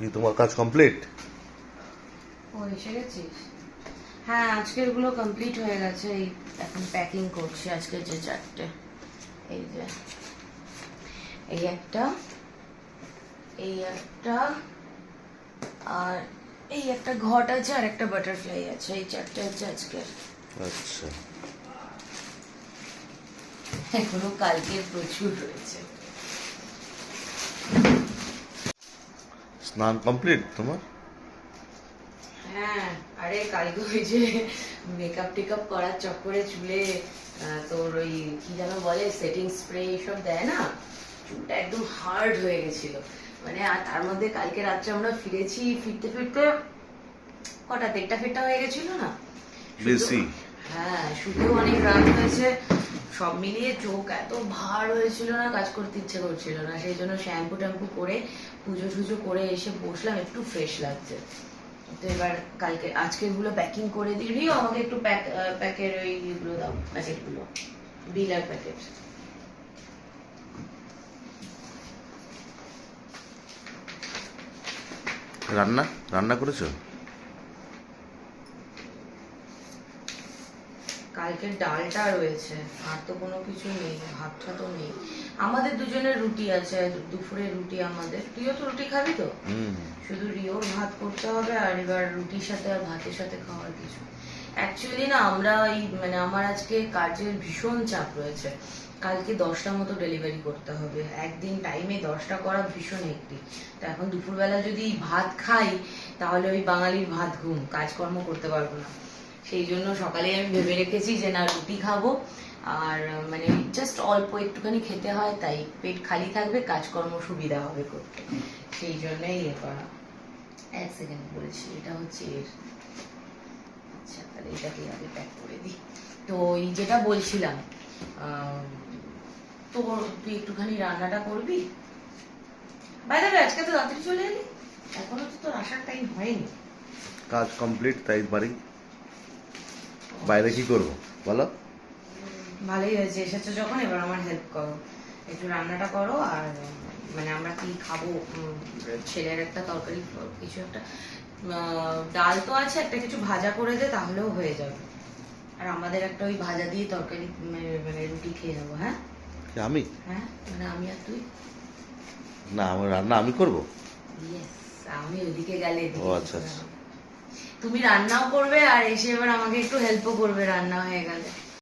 কি তোমার কাজ কমপ্লিট ও এসে গেছিস হ্যাঁ আজকেরগুলো কমপ্লিট হয়ে গেছে। এই এখন প্যাকিং করছি আজকে যে চারটে। এই যে এই একটা এই একটা আর এই একটা ঘট আছে আর একটা বাটারফ্লাই আছে। এই চারটে আছে আজকের। আচ্ছা। এখনও কালকের প্রচুর রয়েছে। স্নান কমপ্লিট তোমার? হ্যাঁ আরে কালকে ওই যে মেকআপ টেকআপ করার চক্করে চুলে তোর ওই কি যেন বলে সেটিং স্প্রে দেয় না? চুলটা একদম হার্ড হয়ে গেছিল। মানে আর তার মধ্যে কালকে রাত্রে আমরা ফিরেছি ফিরতে ফিরতে কটা দেড়টা ফেরটা হয়ে গেছিল না? বেশি হ্যাঁ শুধু অনেক রাত হয়েছে। সব মিলিয়ে চোখ এত ভার হয়েছিল না, কাজ করতে ইচ্ছে করছিল না। সেই জন্য শ্যাম্পু ট্যাম্পু করে, পুজো টুজো করে এসে বসলাম, একটু ফ্রেশ লাগছে। তো এবার কালকে আজকেরগুলো প্যাকিং করে দিলিও আমাকে একটু প্যাক প্যাকের ওই ইয়েগুলো দাও প্যাকেটগুলো বিলার প্যাকেট রান্না? রান্না করেছ? কালকের ডালটা রয়েছে আর তো কোনো কিছু নেই ভাতটা তো নেই। আমাদের দুজনের রুটি আছে দুপুরে রুটি আমাদের। তুইও তো রুটি খাবি তো? শুধু রিওর ভাত করতে হবে আর এবার রুটির সাথে আর ভাতের সাথে খাওয়ার কিছু। অ্যাকচুয়ালি না আমরা এই মানে আমার আজকে কাজের ভীষণ চাপ রয়েছে। কালকে দশটা মতো ডেলিভারি করতে হবে। একদিন টাইমে দশটা করা ভীষণ একটি তো এখন দুপুরবেলা যদি ভাত খাই তাহলে ওই বাঙালির ভাত ঘুম কাজকর্ম করতে পারব না। সেই জন্য সকালে আমি ভেবে রেখেছি যে, না, রুটি খাব। আর মানে জাস্ট অল্প একটুখানি খেতে হয়, তাই পেট খালি থাকবে, কাজকর্ম সুবিধা হবে করতে। সেই জন্যই ইয়ে করা এক সেকেন্ড বলছি, এটা হচ্ছে এর। আচ্ছা তাহলে এটাকে আগে প্যাক করে দিই। তো এই যেটা বলছিলাম তোর তুই একটুখানি রান্নাটা করবি? বাইরে আজকে তো রাত্রি চলে এলি। এখনও তো তোর আসার টাইম হয়নি। কাজ কমপ্লিট তাই বাড়ি বাইরে কি করব? বলো। ভালোই হয়েছে এসেছ যখন এবার আমার হেল্প করো। একটু রান্নাটা করো আর মানে আমরা কি খাব? ছেলের একটা তরকারি কিছু একটা। ডাল তো আছে একটা কিছু ভাজা করে দে তাহলেও হয়ে যাবে। আর আমাদের একটা ওই ভাজা দিয়ে তরকারি মানে রুটি খেয়ে নেব হ্যাঁ? আমি? হ্যাঁ মানে আমি আর তুই? না আমার রান্না আমি করব? আমি ওদিকে গেলে ও, আচ্ছা, আচ্ছা। তুমি রান্নাও করবে আর এসে এবার আমাকে একটু হেল্পও করবে রান্না হয়ে গেলে।